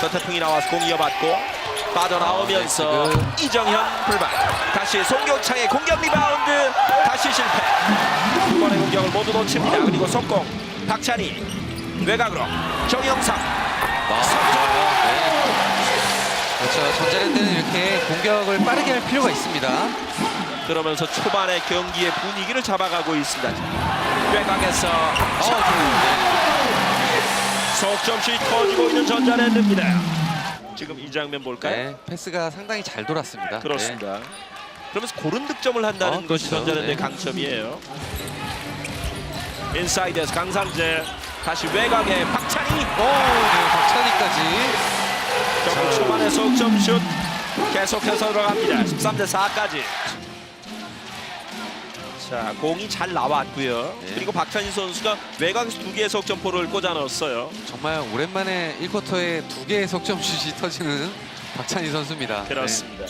서태풍이 나와서 공 이어받고 빠져나오면서 아, 네, 이정현 불발 다시 송교창의 공격 리바운드 다시 실패 두 번의 공격을 모두 놓칩니다 그리고 속공 박찬희 외곽으로 정영상 아, 네. 그렇죠. 전자랜드는 이렇게 공격을 빠르게 할 필요가 있습니다. 그러면서 초반의 경기의 분위기를 잡아가고 있습니다 외곽에서 어, 네. 석점슛이 터지고 있는 전자랜드입니다 지금 이 장면 볼까요? 네, 패스가 상당히 잘 돌았습니다. 그렇습니다. 그러면서 고른 득점을 한다는 어, 것이 그렇죠. 전자랜드의 네. 강점이에요. 인사이드에서 강상재 다시 외곽에 박찬희 네. 오, 네, 박찬희까지. 경기 초반에 석점슛 계속해서 들어갑니다. 13대 4까지. 자 공이 잘 나왔고요. 네. 그리고 박찬희 선수가 외곽에서 두 개의 석점포를 꽂아 넣었어요. 정말 오랜만에 1쿼터에 두 개의 석점 슛이 터지는 박찬희 선수입니다. 네. 그렇습니다.